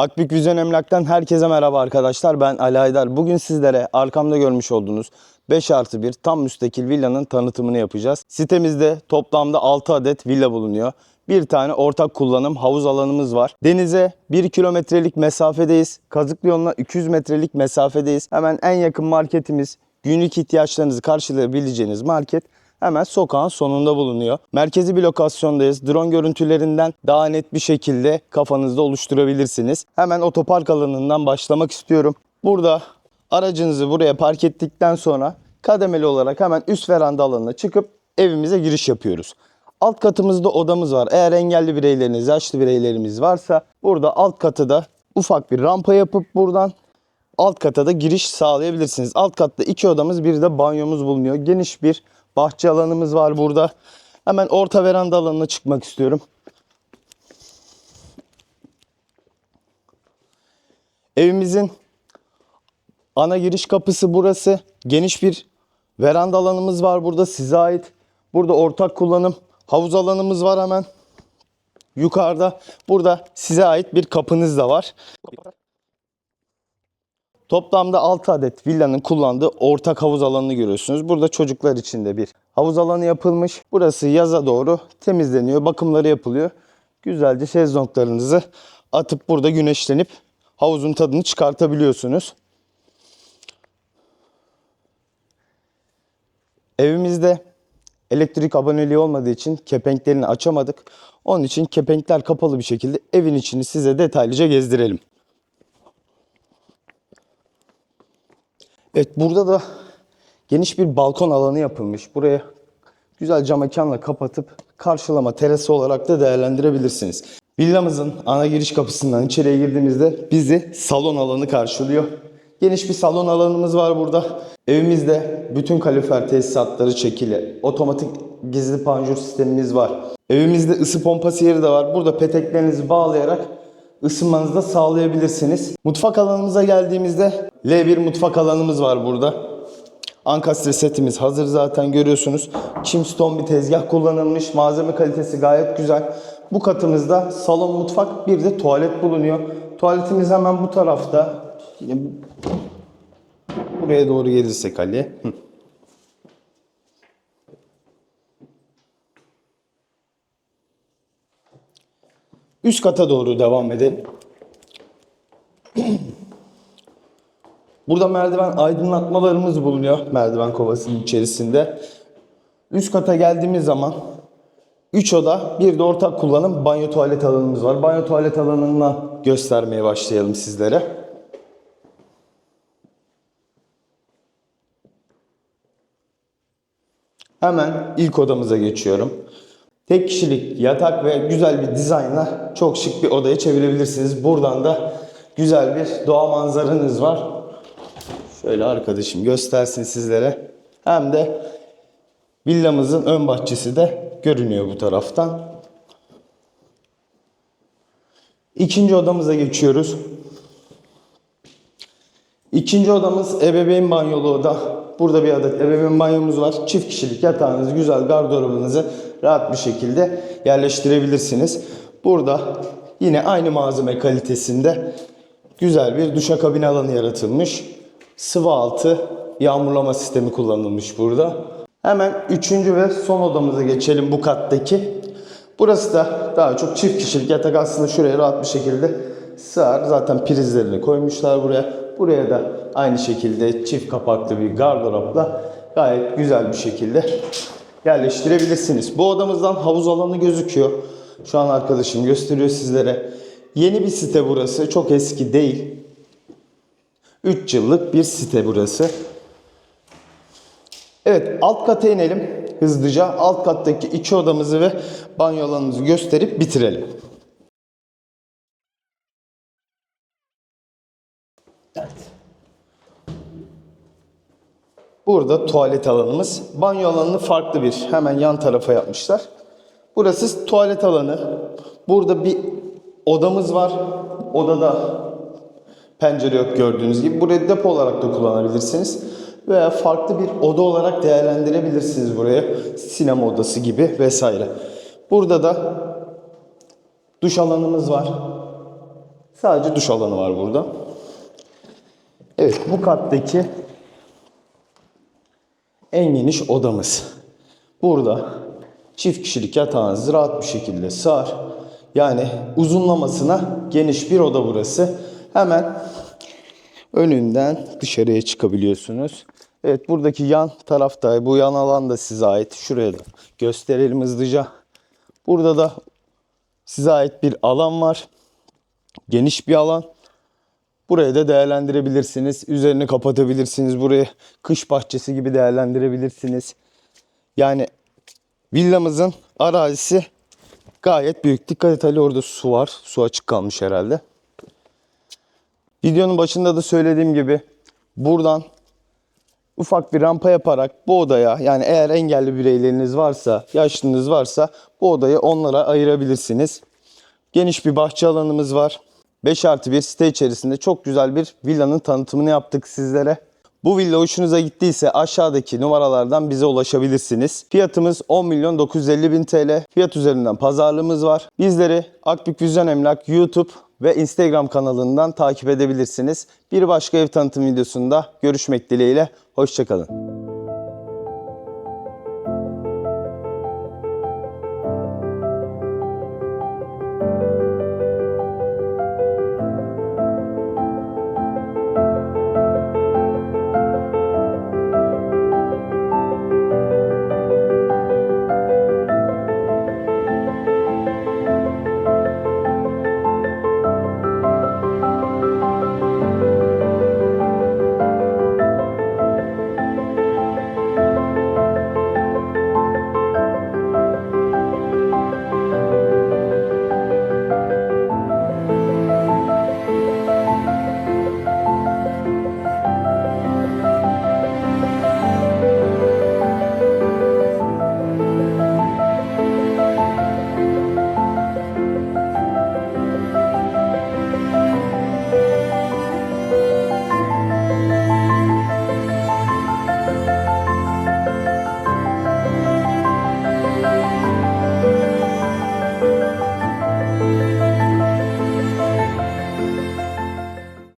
Akbük Vizyon Emlak'tan herkese merhaba arkadaşlar. Ben Ali Aydar. Bugün sizlere arkamda görmüş olduğunuz 5 artı 1 tam müstakil villanın tanıtımını yapacağız. Sitemizde toplamda 6 adet villa bulunuyor. Bir tane ortak kullanım havuz alanımız var. Denize 1 kilometrelik mesafedeyiz. Kazıklı yoluna 200 metrelik mesafedeyiz. Hemen en yakın marketimiz günlük ihtiyaçlarınızı karşılayabileceğiniz market hemen sokağın sonunda bulunuyor. Merkezi bir lokasyondayız. Drone görüntülerinden daha net bir şekilde kafanızda oluşturabilirsiniz. Hemen otopark alanından başlamak istiyorum. Burada aracınızı buraya park ettikten sonra kademeli olarak hemen üst veranda alanına çıkıp evimize giriş yapıyoruz. Alt katımızda odamız var. Eğer engelli bireyleriniz, yaşlı bireylerimiz varsa burada alt katı da ufak bir rampa yapıp buradan alt kata da giriş sağlayabilirsiniz. Alt katta iki odamız bir de banyomuz bulunuyor. Geniş bir bahçe alanımız var burada. Hemen orta veranda alanına çıkmak istiyorum. Evimizin ana giriş kapısı burası. Geniş bir veranda alanımız var burada size ait. Burada ortak kullanım havuz alanımız var hemen. Yukarıda burada size ait bir kapınız da var. Toplamda 6 adet villanın kullandığı ortak havuz alanını görüyorsunuz. Burada çocuklar için de bir havuz alanı yapılmış. Burası yaza doğru temizleniyor, bakımları yapılıyor. Güzelce şezlonglarınızı atıp burada güneşlenip havuzun tadını çıkartabiliyorsunuz. Evimizde elektrik aboneliği olmadığı için kepenklerini açamadık. Onun için kepenkler kapalı bir şekilde evin içini size detaylıca gezdirelim. Evet burada da geniş bir balkon alanı yapılmış. Buraya güzel cam mekanla kapatıp karşılama terası olarak da değerlendirebilirsiniz. Villamızın ana giriş kapısından içeriye girdiğimizde bizi salon alanı karşılıyor. Geniş bir salon alanımız var burada. Evimizde bütün kalorifer tesisatları çekili. Otomatik gizli panjur sistemimiz var. Evimizde ısı pompası yeri de var. Burada peteklerinizi bağlayarak ısınmanızı da sağlayabilirsiniz. Mutfak alanımıza geldiğimizde L1 mutfak alanımız var burada. Ankastre setimiz hazır zaten görüyorsunuz. Chimstone bir tezgah kullanılmış. Malzeme kalitesi gayet güzel. Bu katımızda salon, mutfak bir de tuvalet bulunuyor. Tuvaletimiz hemen bu tarafta. Buraya doğru gelirsek Ali. Hı. Üst kata doğru devam edelim. Burada merdiven aydınlatmalarımız bulunuyor merdiven kovasının içerisinde. Üst kata geldiğimiz zaman 3 oda bir de ortak kullanım banyo tuvalet alanımız var. Banyo tuvalet alanından göstermeye başlayalım sizlere. Hemen ilk odamıza geçiyorum. Tek kişilik yatak ve güzel bir dizaynla çok şık bir odaya çevirebilirsiniz. Buradan da güzel bir doğa manzaranız var. Şöyle arkadaşım göstersin sizlere. Hem de villamızın ön bahçesi de görünüyor bu taraftan. İkinci odamıza geçiyoruz. İkinci odamız ebeveyn banyolu oda. Burada bir adet ebeveyn banyomuz var. Çift kişilik yatağınızı, güzel gardırobunuzu rahat bir şekilde yerleştirebilirsiniz. Burada yine aynı malzeme kalitesinde güzel bir duşakabin alanı yaratılmış. Sıvı altı yağmurlama sistemi kullanılmış burada. Hemen üçüncü ve son odamıza geçelim bu kattaki. Burası da daha çok çift kişilik yatak aslında şuraya rahat bir şekilde sığar. Zaten prizlerini koymuşlar buraya. Buraya da aynı şekilde çift kapaklı bir gardıropla gayet güzel bir şekilde yerleştirebilirsiniz. Bu odamızdan havuz alanı gözüküyor. Şu an arkadaşım gösteriyor sizlere. Yeni bir site burası. Çok eski değil. 3 yıllık bir site burası. Evet alt kata inelim hızlıca. Alt kattaki iki odamızı ve banyo alanımızı gösterip bitirelim. Evet. Burada tuvalet alanımız. Banyo alanını farklı bir hemen yan tarafa yapmışlar. Burası tuvalet alanı. Burada bir odamız var. Odada pencere yok gördüğünüz gibi. Burayı depo olarak da kullanabilirsiniz. Veya farklı bir oda olarak değerlendirebilirsiniz buraya. Sinema odası gibi vesaire. Burada da duş alanımız var. Sadece duş alanı var burada. Evet bu kattaki en geniş odamız. Burada çift kişilik yatağınızı rahat bir şekilde sığar. Yani uzunlamasına geniş bir oda burası. Hemen önünden dışarıya çıkabiliyorsunuz. Evet buradaki yan tarafta bu yan alan da size ait. Şuraya da gösterelim hızlıca. Burada da size ait bir alan var. Geniş bir alan. Burayı da değerlendirebilirsiniz. Üzerini kapatabilirsiniz. Burayı kış bahçesi gibi değerlendirebilirsiniz. Yani villamızın arazisi gayet büyük. Dikkat et Ali orada su var. Su açık kalmış herhalde. Videonun başında da söylediğim gibi buradan ufak bir rampa yaparak bu odaya yani eğer engelli bireyleriniz varsa, yaşlınız varsa bu odayı onlara ayırabilirsiniz. Geniş bir bahçe alanımız var. 5 artı bir site içerisinde çok güzel bir villanın tanıtımını yaptık sizlere. Bu villa hoşunuza gittiyse aşağıdaki numaralardan bize ulaşabilirsiniz. Fiyatımız 10 milyon 950 bin TL. Fiyat üzerinden pazarlığımız var. Bizleri Akbük Vizyon Emlak YouTube ve Instagram kanalından takip edebilirsiniz. Bir başka ev tanıtım videosunda görüşmek dileğiyle. Hoşçakalın.